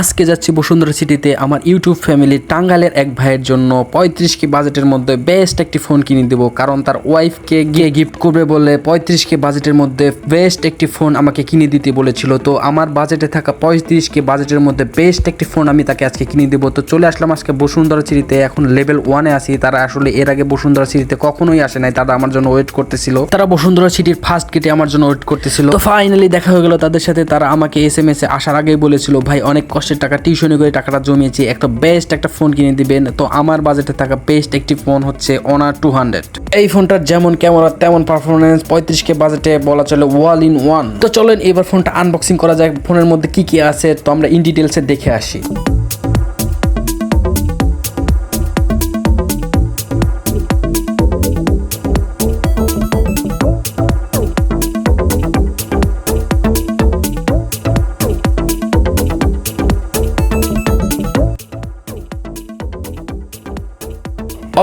আজকে যাচ্ছি বসুন্ধরা সিটিতে। আমার ইউটিউব ফ্যামিলির টাঙ্গালের এক ভাইয়ের জন্য পঁয়ত্রিশ কে বাজেটের মধ্যে বেস্ট একটি ফোন কিনে দেবো, কারণ তার ওয়াইফকে গিয়ে গিফট করবে বলে পঁয়ত্রিশ কে বাজেটের মধ্যে বেস্ট একটি ফোন আমাকে কিনে দিতে বলেছিল। তো আমার বাজেটে থাকা পঁয়ত্রিশ কে বাজেটের মধ্যে বেস্ট একটি ফোন আমি তাকে আজকে কিনে দেবো। তো চলে আসলাম আজকে বসুন্ধরা সিটিতে, এখন লেভেল ওয়ানে আসি তারা আসলে এর আগে বসুন্ধরা সিটিতে কখনোই আসে নাই। তারা আমার জন্য ওয়েট করতেছিল। তারা বসুন্ধরা সিটির ফার্স্ট গেটে আমার জন্য ওয়েট করতেছিল। তো ফাইনালি দেখা হয়ে গেল তাদের সাথে। তারা আমাকে এস এম এস এ আসার আগেই বলেছিল, ভাই, অনেক কষ্টের টাকা টিউশনি করে টাকাটা জমিয়েছি, একটা বেস্ট একটা ফোন কিনে দিবেন। তো আমার বাজেটে থাকা বেস্ট একটি ফোন হচ্ছে অনার টু হান্ড্রেড এই ফোনটার যেমন ক্যামেরা তেমন পারফরমেন্স পঁয়ত্রিশ কে বাজেটে বলা চলে ওয়াল ইন ওয়ান তো চলেন এবার ফোনটা আনবক্সিং করা যায় ফোনের মধ্যে কি কি আছে, তো আমরা ইন ডিটেলসে দেখে আসি।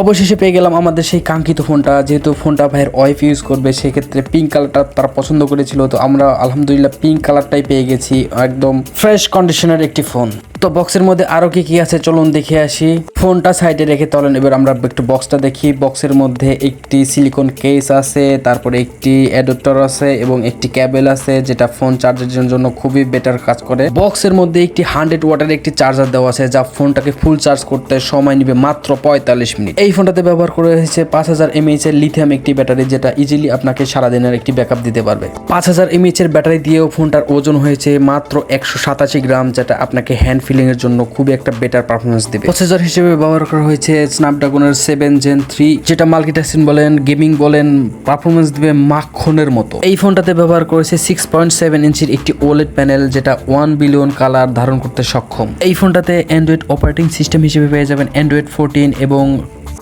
অবশেষে পেয়ে গেলাম আমাদের সেই কাঙ্ক্ষিত ফোনটা। যেহেতু ফোনটা ভাইয়ের ওয়াইফ ইউজ করবে, সেক্ষেত্রে পিঙ্ক কালারটা তারা পছন্দ করেছিল। তো আমরা আলহামদুলিল্লাহ পিঙ্ক কালারটাই পেয়ে গেছি। একদম ফ্রেশ কন্ডিশনের একটি ফোন তো বক্সের মধ্যে আরও কি কি আছে চলুন দেখে আসি। ফোনটা সাইডে রেখে চলেন এবার আমরা একটু বক্সটা দেখি। বক্সের মধ্যে একটি সিলিকন কেস আছে, তারপরে একটি অ্যাডাপ্টার আছে এবং একটি ক্যাবেল আছে, যেটা ফোন চার্জারের জন্য খুবই বেটার কাজ করে। বক্সের মধ্যে একটি হান্ড্রেড ওয়াটের একটি চার্জার দেওয়া আছে, যা ফোনটাকে ফুল চার্জ করতে সময় নেবে মাত্র পঁয়তাল্লিশ মিনিট। এই ফোনটাতে ব্যবহার করে হয়েছে পাঁচ হাজার এমএইচ এর লিথিয়াম একটি ব্যাটারি, যেটা ইজিলি আপনাকে সারাদিনের একটি ব্যাকআপ দিতে পারবে। পাঁচ হাজার এমএইচ এর ব্যাটারি দিয়েও ফোনটার ওজন হয়েছে মাত্র একশো সাতাশি গ্রাম, যেটা আপনাকে হ্যান্ড ফিলিং এর জন্য খুবই একটা বেটার পারফরমেন্স দেবে। প্রসেসর হিসেবে ব্যবহার করা হয়েছে স্ন্যাপড্রাগনের সেভেন জেন থ্রি যেটা মাল্টিটাস্কিং বলেন গেমিং বলেন পারফরমেন্স দিবে মাখনের মতো। এই ফোনটাতে ব্যবহার করেছে সিক্স পয়েন্ট সেভেন ইঞ্চির একটি ওলেড প্যানেল যেটা ওয়ান বিলিয়ন কালার ধারণ করতে সক্ষম। এই ফোনটাতে অ্যান্ড্রয়েড অপারেটিং সিস্টেম হিসেবে পেয়ে যাবেন অ্যান্ড্রয়েড ফোরটিন এবং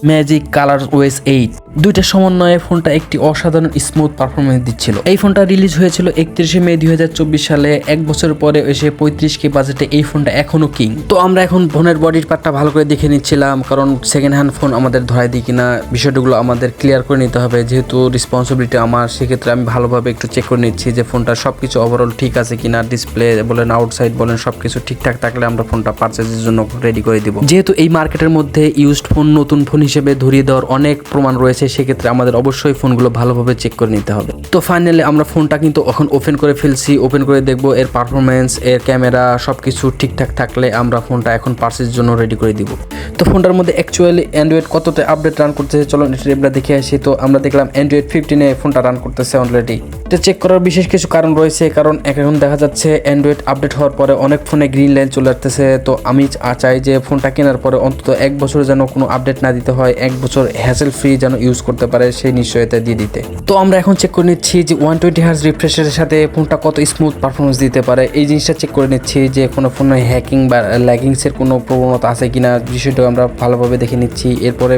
ম্যাজিক কালার ওয়েস এইট দুইটা সমন্বয়ে ফোনটা একটি অসাধারণ স্মুথ পারফরমেন্স দিচ্ছিল। এই ফোনটা রিলিজ হয়েছিল একত্রিশে মে দু হাজার চব্বিশ সালে। এক বছর পরে এসে পঁয়ত্রিশ কে বাজেটে এই ফোনটা এখনও কিং তো আমরা এখন ফোনের বডির পার্টটা ভালো করে দেখে নিচ্ছিলাম, কারণ সেকেন্ড হ্যান্ড ফোন আমাদের ধরাই দিই কিনা বিষয়গুলো আমাদের ক্লিয়ার করে নিতে হবে। যেহেতু রেসপন্সিবিলিটি আমার, সেক্ষেত্রে আমি ভালোভাবে একটু চেক করে নিচ্ছি যে ফোনটা সব কিছু ওভারঅল ঠিক আছে কিনা ডিসপ্লে বলেন আউটসাইড বলেন সব কিছু ঠিকঠাক থাকলে আমরা ফোনটা পারচেজের জন্য রেডি করে দিব। যেহেতু এই মার্কেটের মধ্যে ইউজড ফোন নতুন ফোন হিসেবে ধরিয়ে দেওয়ার অনেক প্রমাণ রয়েছে, সেক্ষেত্রে আমাদের অবশ্যই ফোনগুলো ভালোভাবে চেক করে নিতে হবে। তো ফাইনালি আমরা ফোনটা কিন্তু এখন ওপেন করে ফেলছি ওপেন করে দেখব এর পারফরমেন্স এর ক্যামেরা সব কিছু ঠিকঠাক থাকলে আমরা ফোনটা এখন পার্সের জন্য রেডি করে দিব। তো ফোনটার মধ্যে অ্যাকচুয়ালি অ্যান্ড্রয়েড কতটা আপডেট রান করতেছে, চলো আমরা দেখে আসি। তো আমরা দেখলাম অ্যান্ড্রয়েড ফিফটিনে ফোনটা রান করতেছে অলরেডি এটা চেক করার বিশেষ কিছু কারণ রয়েছে, কারণ এখন দেখা যাচ্ছে অ্যান্ড্রয়েড আপডেট হওয়ার পরে অনেক ফোনে গ্রিন লাইন চলে আসতেছে। তো আমি চাই যে ফোনটা কেনার পরে অন্তত এক বছর যেন কোনো আপডেট না দিতে হয়, এক বছর হ্যাসেল ফ্রি যেন ইউজ করতে পারে সেই নিশ্চয়তা দিয়ে দিতে। তো আমরা এখন চেক করে নিচ্ছি যে ওয়ান টোয়েন্টি হার্স রিফ্রেশের সাথে ফোনটা কত স্মুথ পারফরমেন্স দিতে পারে। এই জিনিসটা চেক করে নিচ্ছি যে কোনো ফোনে হ্যাকিং বা ল্যাগিংসের কোনো প্রবণতা আছে কিনা বিষয়টা আমরা ভালোভাবে দেখে নিচ্ছি। এরপরে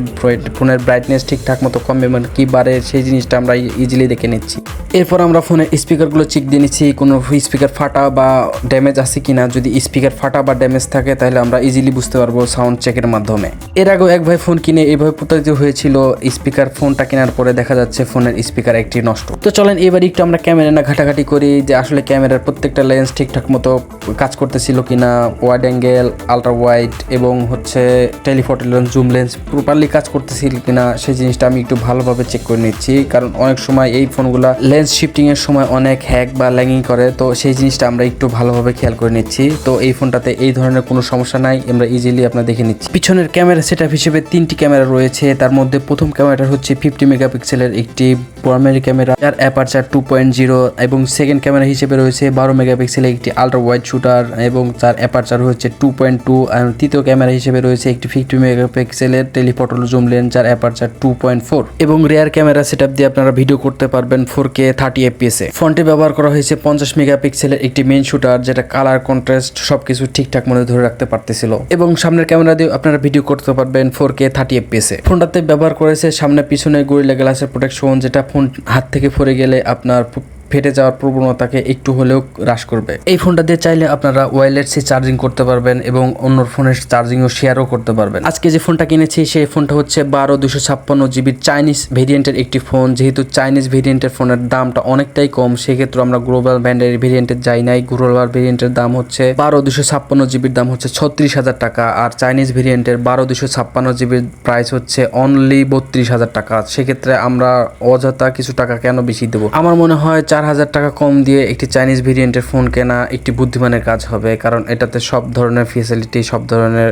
ফোনের ব্রাইটনেস ঠিকঠাক মতো কমবে মানে কী বাড়ে সেই জিনিসটা আমরা ইজিলি দেখে নিচ্ছি। এরপর আমরা ফোনের স্পিকারগুলো চেক দিয়ে নিচ্ছি, কোনো স্পিকার ফাটা বা ড্যামেজ আছে কি না যদি স্পিকার ফাটা বা ড্যামেজ থাকে, তাহলে আমরা ইজিলি বুঝতে পারব সাউন্ড চেকের মাধ্যমে। এর আগেও এক ভাই ফোন কিনে এভাবে প্রতারিত হয়েছিল, স্পিকার ফোনটা কেনার পরে দেখা যাচ্ছে ফোনের স্পিকার একটি নষ্ট। তো চলেন এবার একটু আমরা ক্যামেরা না ঘাটাঘাটি করি যে আসলে ক্যামেরার প্রত্যেকটা লেন্স ঠিকঠাক মতো কাজ করতেছিল কি না ওয়াইড অ্যাঙ্গেল আলট্রা ওয়াইড এবং হচ্ছে telephoto lens zoom lens properly কাজ করতেছিল কিনা, সেই জিনিসটা আমি একটু ভালোভাবে চেক করে নিচ্ছি। কারণ অনেক সময় এই ফোনগুলো লেন্স শিফটিং এর সময় অনেক হ্যাক বা ল্যাগিং করে, তো সেই জিনিসটা আমরা একটু ভালোভাবে খেয়াল করে নিচ্ছি। তো এই ফোনটাতে এই ধরনের কোনো সমস্যা নাই, আমরা ইজিলি আপনার দেখে নিচ্ছি। পিছনের ক্যামেরা সেটআপ হিসেবে তিনটি ক্যামেরা রয়েছে, তার মধ্যে প্রথম ক্যামেরাটা হচ্ছে ফিফটি মেগাপিক্সেলের একটি প্রাইমারি ক্যামেরা যার অ্যাপারচার টু পয়েন্ট জিরো এবং সেকেন্ড ক্যামেরা হিসেবে রয়েছে বারো মেগাপিক্সেলের একটি আলট্রা ওয়াইড শুটার এবং তার অ্যাপারচার হচ্ছে টু পয়েন্ট টু আর তৃতীয় ক্যামেরা হিসেবে রয়েছে একটি ফিফটি মেগাপিক্সেলের টেলিফটো জুম লেন্স যার অ্যাপারচার টু পয়েন্ট ফোর এবং রেয়ার ক্যামেরা সেটআপ দিয়ে আপনারা ভিডিও করতে পারবেন ফোর কে থার্টি এফপিএস ফোনটি ব্যবহার করা হয়েছে পঞ্চাশ মেগাপিক্সেলের একটি মেন শুটার যেটা কালার কন্ট্রাস্ট সবকিছু ঠিকঠাক মনে ধরে রাখতে পারতেছিল। এবং সামনের ক্যামেরা দিয়ে আপনারা ভিডিও করতে পারবেন ফোর কে থার্টি এফপিএস ফোনটাতে ব্যবহার করেছে সামনে পিছনে গরিলা গ্লাসের প্রোটেকশন যেটা ফোন হাত থেকে পড়ে গেলে আপনার ফেটে যাওয়ার প্রবণতাকে একটু হলেও হ্রাস করবে। এই ফোনটা দিয়ে চাইলে আপনারা ওয়্যারলেসে চার্জিং করতে পারবেন এবং অন্য ফোনের চার্জিংও শেয়ারও করতে পারবেন। আজকে যে ফোনটা কিনেছি, সেই ফোনটা হচ্ছে বারো দুশো ছাপ্পান্ন জিবির চাইনিজ ভেরিয়েন্টের একটি ফোন। যেহেতু চাইনিজ ভেরিয়েন্টের ফোনের দামটা অনেকটাই কম, সেক্ষেত্রে আমরা গ্লোবাল ব্র্যান্ডের ভেরিয়েন্টের যাই নাই। গ্লোবাল ভেরিয়েন্টের দাম হচ্ছে বারো দুশো ছাপ্পান্ন জিবির দাম হচ্ছে ছত্রিশ হাজার টাকা আর চাইনিজ ভেরিয়েন্টের বারো দুশো ছাপ্পান্ন জিবির প্রাইস হচ্ছে অনলি বত্রিশ হাজার টাকা। সেক্ষেত্রে আমরা অযথা কিছু টাকা কেন বেশি দেবো? আমার মনে হয় চার হাজার টাকা কম দিয়ে একটি চাইনিজ ভেরিয়েন্টের ফোন কেনা একটি বুদ্ধিমানের কাজ হবে কারণ এটাতে সব ধরনের ফেসিলিটি সব ধরনের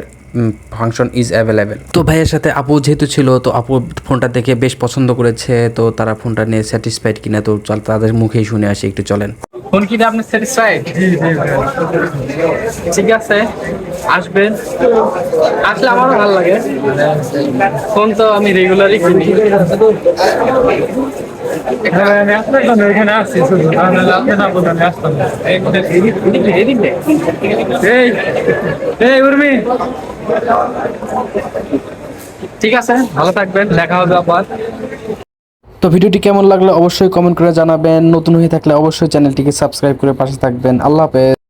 ফাংশন ইজ অ্যাভেলেবেল তো ভাইয়ের সাথে আপু যেহেতু ছিল তো আপু ফোনটা দেখে বেশ পছন্দ করেছে তো তারা ফোনটা নিয়ে স্যাটিসফাইড কিনা তো চল তাদের মুখেই শুনে আসি একটু চলেন। ফোন কিনে আপনি স্যাটিসফাইড ঠিক আছে আসবেন। আসলে আমারও ভালো লাগে। ফোন তো আমি রেগুলারই কিনি। ঠিক আছে ভালো থাকবেন দেখা হবে আবার তো ভিডিওটি কেমন লাগল অবশ্যই কমেন্ট করে জানাবেন। নতুন হয়ে থাকলে অবশ্যই চ্যানেলটিকে সাবস্ক্রাইব করে পাশে থাকবেন। আল্লাহ হাফেজ।